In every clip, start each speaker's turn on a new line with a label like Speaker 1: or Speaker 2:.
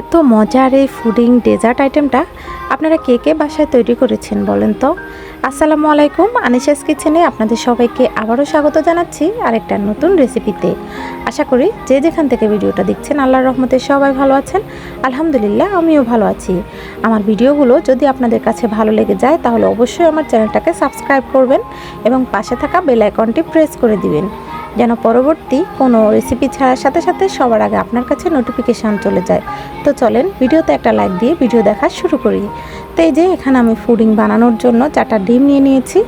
Speaker 1: এত মজার এই ফুডিং ডেজার্ট আইটেমটা আপনারা কে কে বাসায় তৈরি করেছেন বলেন তো? আসসালামু আলাইকুম, আনিশাস কিচেনে আপনাদের সবাইকে আবারও স্বাগত জানাচ্ছি আরেকটা নতুন রেসিপিতে। আশা করি যে যেখান থেকে ভিডিওটা দেখছেন আল্লাহর রহমতে সবাই ভালো আছেন। আলহামদুলিল্লাহ, আমিও ভালো আছি। আমার ভিডিওগুলো যদি আপনাদের কাছে ভালো লেগে যায়, তাহলে অবশ্যই আমার চ্যানেলটাকে সাবস্ক্রাইব করবেন এবং পাশে থাকা বেল আইকনটি প্রেস করে দিবেন। যেন পরবর্তী কোনো রেসিপি ছাড়ার সাথে সাথে সবার আগে আপনার কাছে নোটিফিকেশান চলে যায়। তো চলেন, ভিডিওতে একটা লাইক দিয়ে ভিডিও দেখা শুরু করি। তো এই যে, এখানে আমি ফুডিং বানানোর জন্য চারটা ডিম নিয়ে নিয়েছি।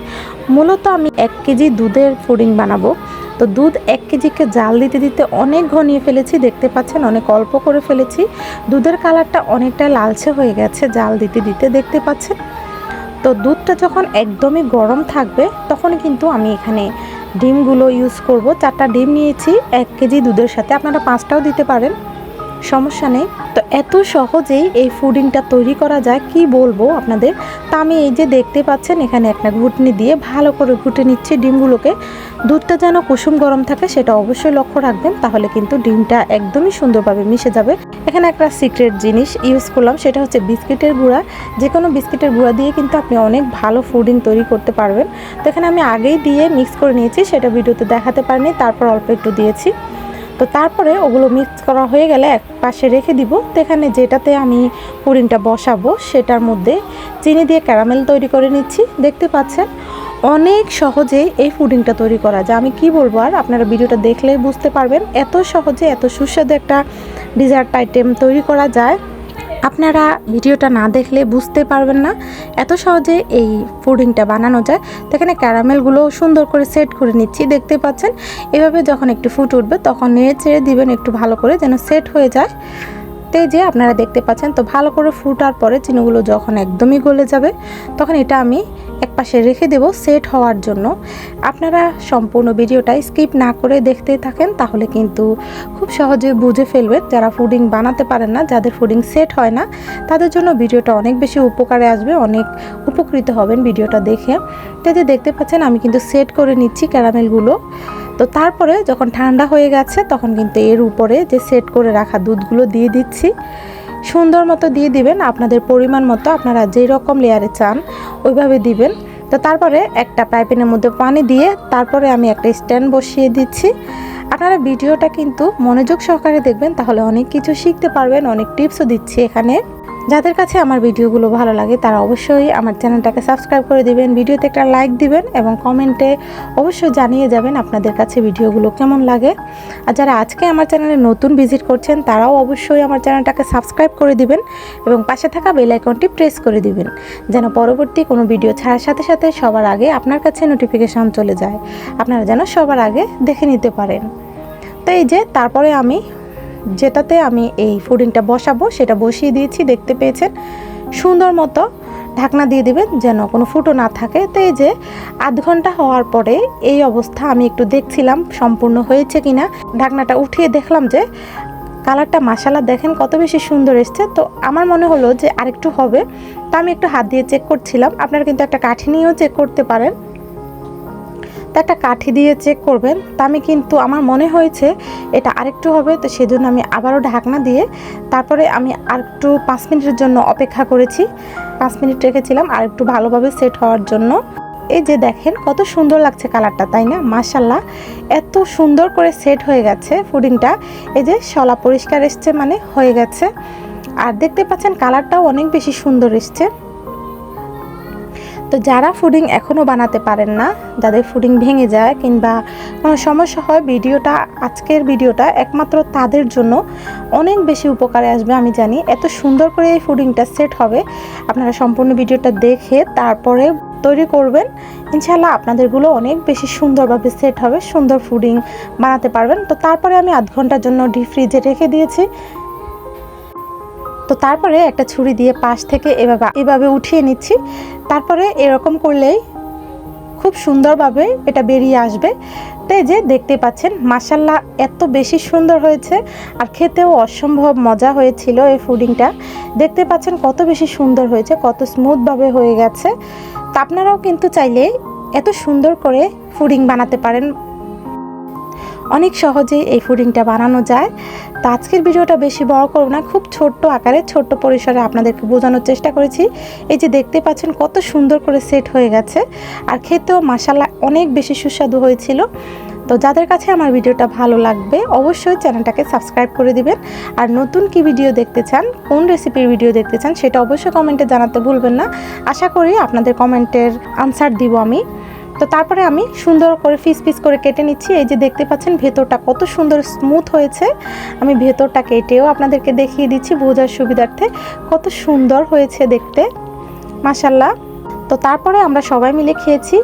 Speaker 1: মূলত আমি এক কেজি দুধের ফুডিং বানাবো। তো দুধ এক কেজিকে জাল দিতে দিতে অনেক ঘনিয়ে ফেলেছি, দেখতে পাচ্ছেন অনেক অল্প করে ফেলেছি। দুধের কালারটা অনেকটা লালচে হয়ে গেছে, জাল দিতে দিতে দেখতে পাচ্ছেন। তো দুধটা যখন একদমই গরম থাকবে, তখন কিন্তু আমি এখানে ডিমগুলো ইউজ করব। চারটা ডিম নিয়েছি, এক কেজি দুধের সাথে। আপনারা পাঁচটাও দিতে পারেন, সমস্যা নেই। তো এত সহজেই এই ফুডিংটা তৈরি করা যায়, কি বলব আপনাদের? তা আমি এই যে দেখতে পাচ্ছেন, এখানে একটা ঘুটনি দিয়ে ভালো করে ঘুটে নিচ্ছি ডিমগুলোকে। দুধটা যেন কুসুম গরম থাকে, সেটা অবশ্যই লক্ষ্য রাখবেন, তাহলে কিন্তু ডিমটা একদমই সুন্দরভাবে মিশে যাবে। এখানে একটা সিক্রেট জিনিস ইউজ করলাম, সেটা হচ্ছে বিস্কিটের গুঁড়া। যে কোনো বিস্কিটের গুঁড়া দিয়ে কিন্তু আপনি অনেক ভালো ফুডিং তৈরি করতে পারবেন। তো এখানে আমি আগেই দিয়ে মিক্স করে নিয়েছি, সেটা ভিডিওতে দেখাতে পারিনি, তারপর অল্প একটু দিয়েছি। তো তারপরে ওগুলো মিক্স করা হয়ে গেলে এক পাশে রেখে দিব। তো এখানে যেটাতে আমি পুডিংটা বসাবো, সেটার মধ্যে চিনি দিয়ে ক্যারামেল তৈরি করে নিচ্ছি। দেখতে পাচ্ছেন? অনেক সহজেই এই পুডিংটা তৈরি করা যায়। আমি কি বলব আর, আপনারা ভিডিওটা দেখলেই বুঝতে পারবেন, এত সহজে, এত সুস্বাদু একটা ডিজার্ট আইটেম তৈরি করা যায়। আপনারা ভিডিওটা না দেখলে বুঝতে পারবেন না, এত সহজে এই পুডিংটা বানানো যায়। তো এখানে ক্যারামেলগুলো সুন্দর করে সেট করে নিচ্ছি, দেখতে পাচ্ছেন? এভাবে যখন একটু ফুট উঠবে তখন নেড়ে চেড়ে দিবেন, একটু ভালো করে যেন সেট হয়ে যায়। তো যে আপনারা দেখতে পাচ্ছেন, তো ভালো করে ফুটার পরে চিনিগুলো যখন একদমই গলে যাবে, তখন এটা আমি এক পাশে রেখে দেব সেট হওয়ার জন্য। আপনারা সম্পূর্ণ ভিডিওটা স্কিপ না করে দেখতে থাকেন, তাহলে কিন্তু খুব সহজে বুঝে ফেলবেন যারা ফুডিং বানাতে পারেন না, যাদের ফুডিং সেট হয় না, তাদের জন্য ভিডিওটা অনেক বেশি উপকারে আসবে, অনেক উপকৃত হবেন ভিডিওটা দেখে। তো এই যে দেখতে পাচ্ছেন আমি কিন্তু সেট করে নিচ্ছি ক্যারামেলগুলো। তো তারপরে যখন ঠান্ডা হয়ে গেছে, তখন কিন্তু এর উপরে যে সেট করে রাখা দুধগুলো দিয়ে দিচ্ছি। সুন্দর মতো দিয়ে দিবেন, আপনাদের পরিমাণ মতো আপনারা যেই রকম লেয়ারে চান, ওইভাবে দিবেন। তো তারপরে একটা পাইপিনের মধ্যে পানি দিয়ে তারপরে আমি একটা স্ট্যান্ড বসিয়ে দিচ্ছি। আপনারা ভিডিওটা কিন্তু মনোযোগ সহকারে দেখবেন, তাহলে অনেক কিছু শিখতে পারবেন, অনেক টিপসও দিচ্ছি এখানে। যাদের কাছে আমার ভিডিওগুলো ভালো লাগে, তারা অবশ্যই আমার চ্যানেলটাকে সাবস্ক্রাইব করে দিবেন, ভিডিওতে একটা লাইক দিবেন এবং কমেন্টে অবশ্যই জানিয়ে যাবেন আপনাদের কাছে ভিডিওগুলো কেমন লাগে। আর যারা আজকে আমার চ্যানেলে নতুন ভিজিট করছেন, তারাও অবশ্যই আমার চ্যানেলটাকে সাবস্ক্রাইব করে দিবেন এবং পাশে থাকা বেল আইকনটি প্রেস করে দিবেন, যেন পরবর্তী কোনো ভিডিও ছাড়ার সাথে সাথে সবার আগে আপনার কাছে নোটিফিকেশান চলে যায়। আপনারা যেন সবার আগে দেখে নিতে পারেন। তো এই যে, তারপরে আমি যেটাতে আমি এই ফুডিংটা বসাবো, সেটা বসিয়ে দিয়েছি, দেখতে পেয়েছেন? সুন্দর মতো ঢাকনা দিয়ে দিবেন যেন কোনো ফুটো না থাকে। তো এই যে আধ ঘণ্টা হওয়ার পরে এই অবস্থা আমি একটু দেখছিলাম, সম্পূর্ণ হয়েছে কিনা। ঢাকনাটা উঠিয়ে দেখলাম যে কালারটা মাসালা দেখেন কত বেশি সুন্দর এসছে। তো আমার মনে হলো যে আরেকটু হবে। তা আমি একটু হাত দিয়ে চেক করছিলাম। আপনারা কিন্তু একটা কাঠি নিয়েও চেক করতে পারেন। একটা কাঠি দিয়ে চেক করবেন। তা আমি কিন্তু, আমার মনে হয়েছে এটা আরেকটু হবে, তো সেজন্য আমি আবারও ঢাকনা দিয়ে তারপরে আমি আরেকটু পাঁচ মিনিটের জন্য অপেক্ষা করেছি। পাঁচ মিনিট রেখেছিলাম, আর একটু ভালোভাবে সেট হওয়ার জন্য। এই যে দেখেন, কত সুন্দর লাগছে কালারটা তাই না? মাশাল্লাহ এত সুন্দর করে সেট হয়ে গেছে ফুডিংটা এই যে শলা পরিষ্কার এসছে মানে হয়ে গেছে। আর দেখতে পাচ্ছেন কালারটাও অনেক বেশি সুন্দর এসছে। তো যারা ফুডিং এখনও বানাতে পারেন না, যাদের ফুডিং ভেঙে যায় কিংবা কোনো সমস্যা হয়, ভিডিওটা, আজকের ভিডিওটা একমাত্র তাদের জন্য অনেক বেশি উপকারে আসবে আমি জানি। এত সুন্দর করে এই ফুডিংটা সেট হবে। আপনারা সম্পূর্ণ ভিডিওটা দেখে তারপরে তৈরি করবেন। ইনশাল্লাহ আপনাদেরগুলো অনেক বেশি সুন্দরভাবে সেট হবে, সুন্দর ফুডিং বানাতে পারবেন। তো তারপরে আমি আধ ঘণ্টার জন্য ডিপ ফ্রিজে রেখে দিয়েছি। তো তারপরে একটা ছুরি দিয়ে পাশ থেকে এভাবে এভাবে উঠিয়ে নিচ্ছি। তারপরে এরকম করলেই খুব সুন্দরভাবে এটা বেরিয়ে আসবে। তো এই যে দেখতে পাচ্ছেন মাসাল্লাহ এত বেশি সুন্দর হয়েছে আর খেতেও অসম্ভব মজা হয়েছিল এই ফুডিংটা দেখতে পাচ্ছেন কত বেশি সুন্দর হয়েছে, কত স্মুথভাবে হয়ে গেছে। তা আপনারাও কিন্তু চাইলে এত সুন্দর করে ফুডিং বানাতে পারেন। অনেক সহজেই এই ফুডিংটা বানানো যায়। তো আজকের ভিডিওটা বেশি বড় করব না, খুব ছোট্ট আকারে, ছোট্ট পরিসরে আপনাদেরকে বোঝানোর চেষ্টা করেছি। এই যে দেখতে পাচ্ছেন কত সুন্দর করে সেট হয়ে গেছে। আর খেতেও মাসাল্লাহ অনেক বেশি সুস্বাদু হয়েছিল। তো যাদের কাছে আমার ভিডিওটা ভালো লাগবে, অবশ্যই চ্যানেলটাকে সাবস্ক্রাইব করে দিবেন। আর নতুন কি ভিডিও দেখতে চান, কোন রেসিপির ভিডিও দেখতে চান, সেটা অবশ্যই কমেন্টে জানাতে ভুলবেন না। আশা করি আপনাদের কমেন্টের আনসার দিব আমি। তো তারপরে আমি সুন্দর করে ফিস পিস করে কেটে নিচ্ছি। এই যে দেখতে পাচ্ছেন ভেতরটা কত সুন্দর স্মুথ হয়েছে। আমি ভেতরটা কেটেও আপনাদেরকে দেখিয়ে দিচ্ছি বোঝার সুবিধার্থে। কত সুন্দর হয়েছে দেখতে। মাসাল্লাহ তো তারপরে আমরা সবাই মিলে খেয়েছি।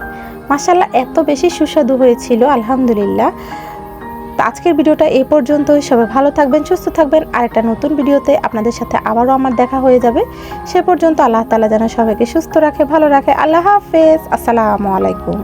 Speaker 1: মাসাল্লাহ এত বেশি সুস্বাদু হয়েছিল, আলহামদুলিল্লাহ। আজকের ভিডিওটা এই পর্যন্তই। সবাই ভালো থাকবেন, সুস্থ থাকবেন। আর একটা নতুন ভিডিওতে আপনাদের সাথে আবারও আমার দেখা হয়ে যাবে। সে পর্যন্ত আল্লাহ তালা যেন সবাইকে সুস্থ রাখে, ভালো রাখে। আল্লাহ হাফেজ। আসসালামু আলাইকুম।